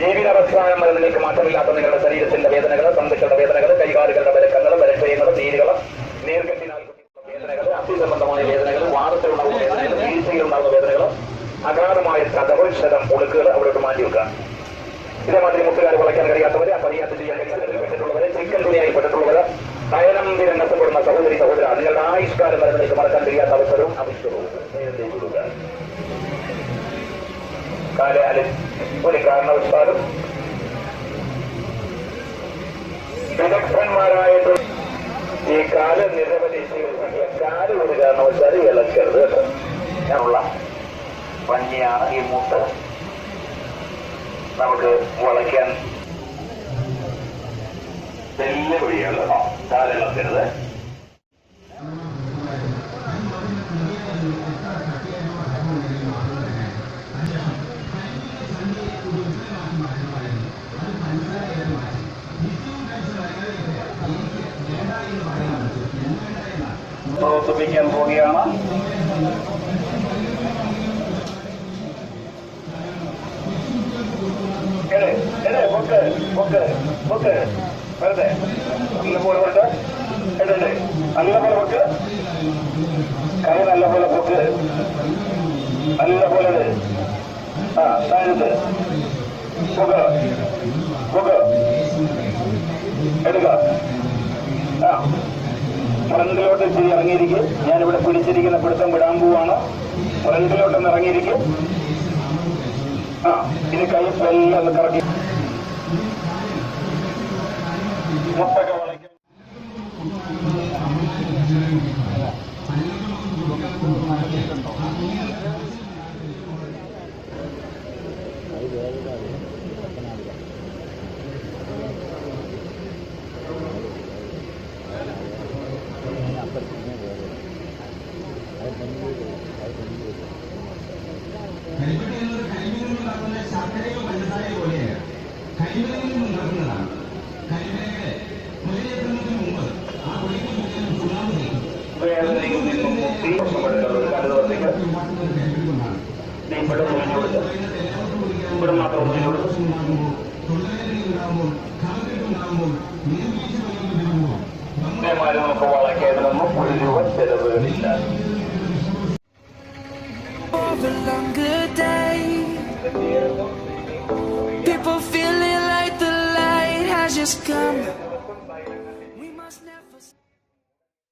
ജീവിതാവസ്ഥാനം മരുന്നുകൾക്ക് മാറ്റമില്ലാത്ത നിങ്ങളുടെ ശരീരത്തിന്റെ വേദനകൾ സന്ധികളുടെ വേദനകൾ കൈകാലുകളുടെ വരക്കങ്ങൾ വീഴ്ചയിലുണ്ടാകുന്ന വേദനകൾ അഗാധമായ ശതം ഒടുക്കുകൾ അവിടോട്ട് മാറ്റി വെക്കുക. ഇതേമാതിരി മുട്ടുകാർ വളയ്ക്കാൻ കഴിയാത്തവര് പണിയാത്ത് ചെയ്യാൻ കഴിയാത്തവരെ ചിക്കൻ തുണിയായി പെട്ടിട്ടുള്ളവര് തയനം നഷ്ടപ്പെടുന്ന സഹോദരി സഹോദര നിങ്ങളുടെ ആയുഷ്കാലം വരുന്നതിലേക്ക് മറക്കാൻ കഴിയാത്ത അവസരവും അവിശ്വരവും കാലാലും ഒരു കാരണവശാലും വിദഗ്ധന്മാരായിട്ട് ഈ കാല നിരവധി കാല ഒരു കാരണവശാലും ഇളക്കരുത് ഞാനുള്ള ഭംഗിയാണ് ഈ മൂട്ട് നമുക്ക് വളയ്ക്കാൻ വെല്ലുവിളിയാണ് കാലിളക്കരുത് പ്രവർത്തിപ്പിക്കാൻ പോവുകയാണ് എടേ എടേ പൊക്ക് പൊക്ക് പൊക്ക് വെറുതെ നല്ല പോലെ കൊണ്ട് എടേ നല്ല പോലെ പൊക്ക് കൈ നല്ല പോലെ പൊക്ക് നല്ല പോലെ ഇട്. ആ താഴത്ത് പൊക്ക് പൊക്ക് എടുക്ക ആ ഫ്രണ്ടിലോട്ട് ഇച്ചിരി ഇറങ്ങിയിരിക്കും. ഞാനിവിടെ പിടിച്ചിരിക്കുന്ന പിടുത്തം വിടാൻ പോവാണ്. ഫ്രണ്ടിലോട്ടൊന്ന് ഇറങ്ങിയിരിക്കും. ആ ഇത് കൈ എല്ലാം ഒന്ന് കറക്കി. മുട്ടൊക്കെ വളയ്ക്കും മുക്തി രക്ഷപ്പെടുത്തുന്നത് ഒരു രണ്ട് ദിവസത്തേക്ക് ഉണ്ടാക്കുന്നത് കരിമീൻ കൊണ്ടാണ് നീ ഇവിടെ ഒഴിഞ്ഞു കൊടുത്ത് ഇവിടെ മാത്രം ഒഴിഞ്ഞു കൊടുത്ത് തൊഴിലേറി ഉണ്ടാകുമ്പോൾ കമത്തിട്ടുണ്ടാകുമ്പോൾ നീർവീഴ്ച വരുമ്പോൾ ഇതേമാതിരി നമുക്ക് വളയ്ക്കേണ്ടതൊന്നും ഒരു രൂപ ചെലവുകളില്ല Travel good day. People feeling like the light has just come. We must never.